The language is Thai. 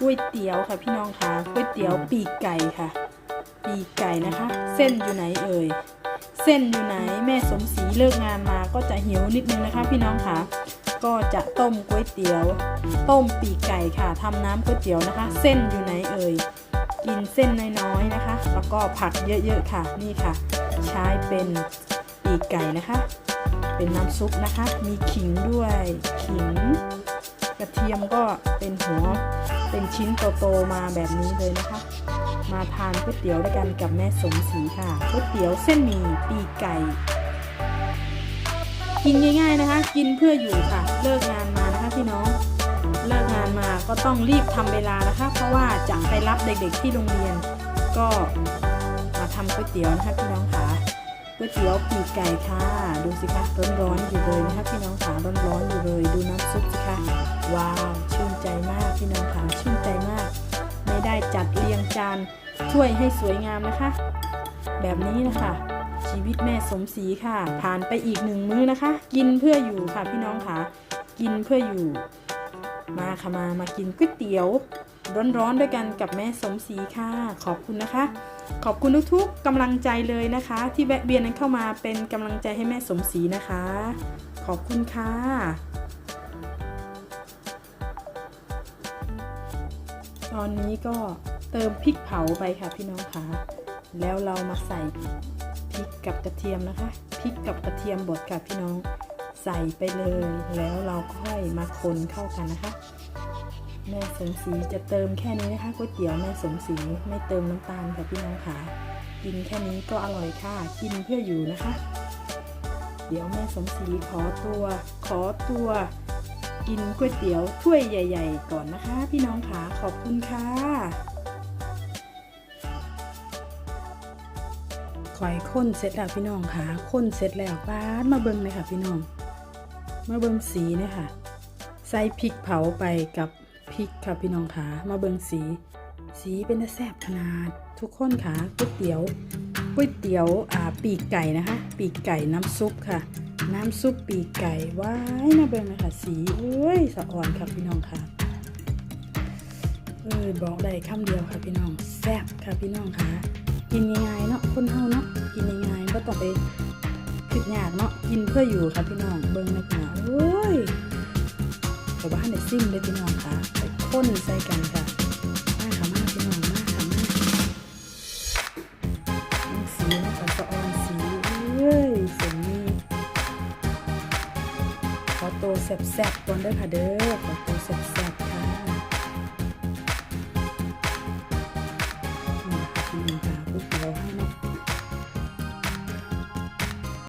ก๋วยเตี๋ยวค่ะพี่น้องคะก๋วยเตี๋ยวปีกไก่ค่ะ ปีกไก่นะคะ เส้นอยู่ไหนเอ่ย เส้นอยู่ไหนแม่สมศรีเลิกงานมาก็จะหิวนิดนึงนะคะ พี่น้องค่ะ ก็จะต้มก๋วยเตี๋ยว ต้มปีกไก่ค่ะทำน้ำก๋วยเตี๋ยวนะคะ เส้นอยู่ไหนเอ่ย กินเส้นน้อยๆนะคะ แล้วก็ผักเยอะๆค่ะ นี่ค่ะ ใช้เป็นปีกไก่นะคะ เป็นน้ำซุปนะคะ มีขิงด้วยขิง กระเทียมก็เป็นหัวเป็นชิ้นโตๆมาแบบนี้เลยนะคะ มาทานก๋วยเตี๋ยวด้วยกันกับแม่สมศรีค่ะก๋วยเตี๋ยวเส้นหมี่ปีกไก่ กินง่าย ๆนะคะ กินเพื่ออยู่ค่ะ เลิกงานมานะคะพี่น้องเลิกงานมาก็ต้องรีบทำเวลานะคะ เพราะว่าจะไปรับเด็กๆที่โรงเรียน ก็มาทำก๋วยเตี๋ยวนะคะพี่น้องค่ะ ก๋วยเตี๋ยวปีกไก่ค่ะ ดูสิคะร้อนๆอยู่เลยนะคะพี่น้องค่ะร้อนๆอยู่เลย ดูน้ำซุปสิคะว้าวชื่นใจมากพี่น้องค่ะชื่นใจมาก ไม่ได้จัดเรียงจานถ้วยให้สวยงามนะคะ แบบนี้นะคะชีวิตแม่สมศรีค่ะ ผ่านไปอีกหนึ่งมื้อนะคะ กินเพื่ออยู่ค่ะพี่น้องค่ะ กินเพื่ออยู่ มาค่ะมามากินก๋วยเตี๋ยว ร้อนๆด้วยกันกับแม่สมศรีค่ะ ขอบคุณนะคะ ขอบคุณทุกๆกำลังใจเลยนะคะ ที่แวะเวียนกันเข้ามาเป็นกำลังใจให้แม่สมศรีนะคะ ขอบคุณค่ะตอนนี้ก็เติมพริกเผาไปค่ะพี่น้องคะแล้วเรามาใส่พริกกับกระเทียมนะคะพริกกับกระเทียมบดค่ะพี่น้อง ใส่ไปเลย แล้วเราค่อยมาคนเข้ากันนะคะ แม่สมศรีจะเติมแค่นี้นะคะก๋วยเตี๋ยวแม่สมศรีไม่เติมน้ำตาลค่ะพี่น้องค่ะ กินแค่นี้ก็อร่อยค่ะ กินเพื่ออยู่นะคะ เดี๋ยวแม่สมศรีขอตัว ขอตัว กินก๋วยเตี๋ยวถ้วยใหญ่ ๆ ก่อนนะคะ พี่น้องค่ะขอบคุณค่ะข่อยข้นเสร็จแล้วพี่น้องค่ะข้นเสร็จแล้วป้ามาเบิ่งเลยค่ะพี่น้อง มาเบิ่งสีเนี่ยค่ะ ใส่พริกเผาไปกับ พริกค่ะพี่น้องค่ะมาเบิงสี สีเป็นแซ่บขนาด ทุกคนค่ะก๋วยเตี๋ยวก๋วยเตี๋ยวอ่าปีกไก่นะคะ ปีกไก่น้ำซุปค่ะ น้ำซุปปีกไก่ว้ายน่าเบิงเลยค่ะสีเอ้ยสะอ่อนค่ะพี่น้องค่ะเออบอกได้คำเดียวค่ะพี่น้องแซ่บค่ะพี่น้องค่ะกินง่ายๆเนาะคนเฮาเนาะกินง่ายๆก็ต้องไปคิดยากเนาะกินเพื่ออยู่ค่ะพี่น้องเบิ่งนะค่ะโอ้ย กับบ้านในซิมเลยพี่น้องค่ะส่ข้นใส่กันค่ะมาค่ะมากพี่น้องมาค่ะมากสีนะคะสะออนสีเอ้ยสวยนี่ขอโตแซ่บๆก่อนได้ค่ะเด้อขอโตแซ่บๆค่ะนี่ค่ะพี่น้องค่ะ